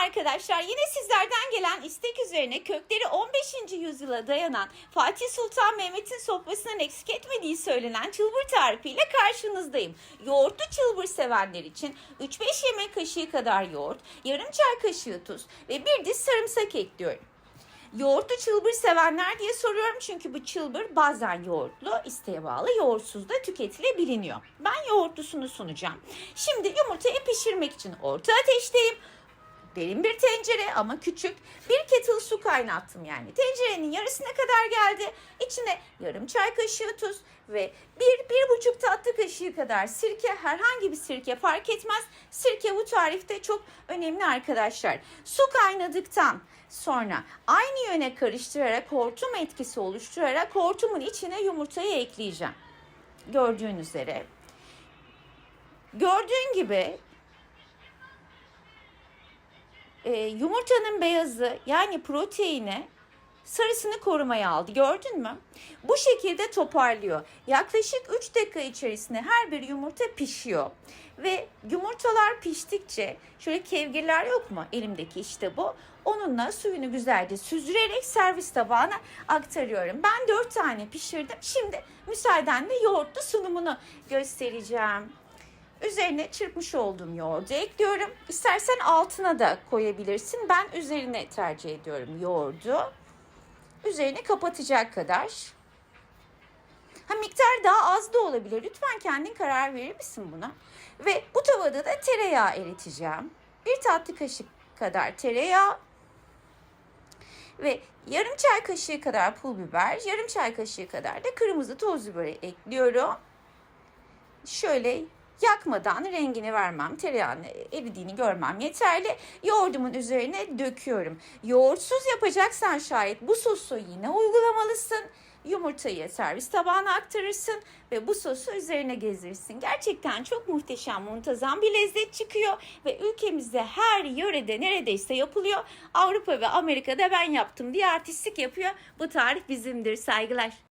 arkadaşlar. Yine sizlerden gelen istek üzerine kökleri 15. yüzyıla dayanan Fatih Sultan Mehmet'in sofrasından eksik etmediği söylenen çılbır tarifiyle karşınızdayım. Yoğurtlu çılbır sevenler için 3-5 yemek kaşığı kadar yoğurt, yarım çay kaşığı tuz ve bir diş sarımsak ekliyorum. Yoğurtlu çılbır sevenler diye soruyorum çünkü bu çılbır bazen yoğurtlu, isteğe bağlı yoğurtsuz da tüketilebiliniyor. Ben yoğurtlusunu sunacağım. Şimdi yumurtayı pişirmek için orta ateşteyim. Derin bir tencere ama küçük. Bir kettle su kaynattım yani. Tencerenin yarısına kadar geldi. İçine yarım çay kaşığı tuz ve bir, bir buçuk tatlı kaşığı kadar sirke. Herhangi bir sirke fark etmez. Sirke bu tarifte çok önemli arkadaşlar. Su kaynadıktan sonra aynı yöne karıştırarak hortum etkisi oluşturarak hortumun içine yumurtayı ekleyeceğim. Gördüğün üzere. Gördüğün gibi e, yumurtanın beyazı yani proteini sarısını korumaya aldı. Gördün mü? Bu şekilde toparlıyor. Yaklaşık 3 dakika içerisinde her bir yumurta pişiyor. Ve yumurtalar piştikçe şöyle kevgirler yok mu? Elimdeki işte bu. Onunla suyunu güzelce süzürerek servis tabağına aktarıyorum. Ben 4 tane pişirdim. Şimdi müsaadenle yoğurtlu sunumunu göstereceğim. Üzerine çırpmış olduğum yoğurdu ekliyorum. İstersen altına da koyabilirsin. Ben üzerine tercih ediyorum yoğurdu. Üzerine kapatacak kadar. Ha miktar daha az da olabilir. Lütfen kendin karar verir misin buna? Ve bu tavada da tereyağı eriteceğim. Bir tatlı kaşık kadar tereyağı ve yarım çay kaşığı kadar pul biber, yarım çay kaşığı kadar da kırmızı toz biberi ekliyorum. Şöyle yakmadan rengini vermem, tereyağını eridiğini görmem yeterli. Yoğurdumun üzerine döküyorum. Yoğurtsuz yapacaksan şayet bu sosu yine uygulamalısın. Yumurtayı servis tabağına aktarırsın ve bu sosu üzerine gezdirirsin. Gerçekten çok muhteşem, muntazam bir lezzet çıkıyor ve ülkemizde her yörede neredeyse yapılıyor. Avrupa ve Amerika'da ben yaptım diye artistlik yapıyor. Bu tarif bizimdir. Saygılar.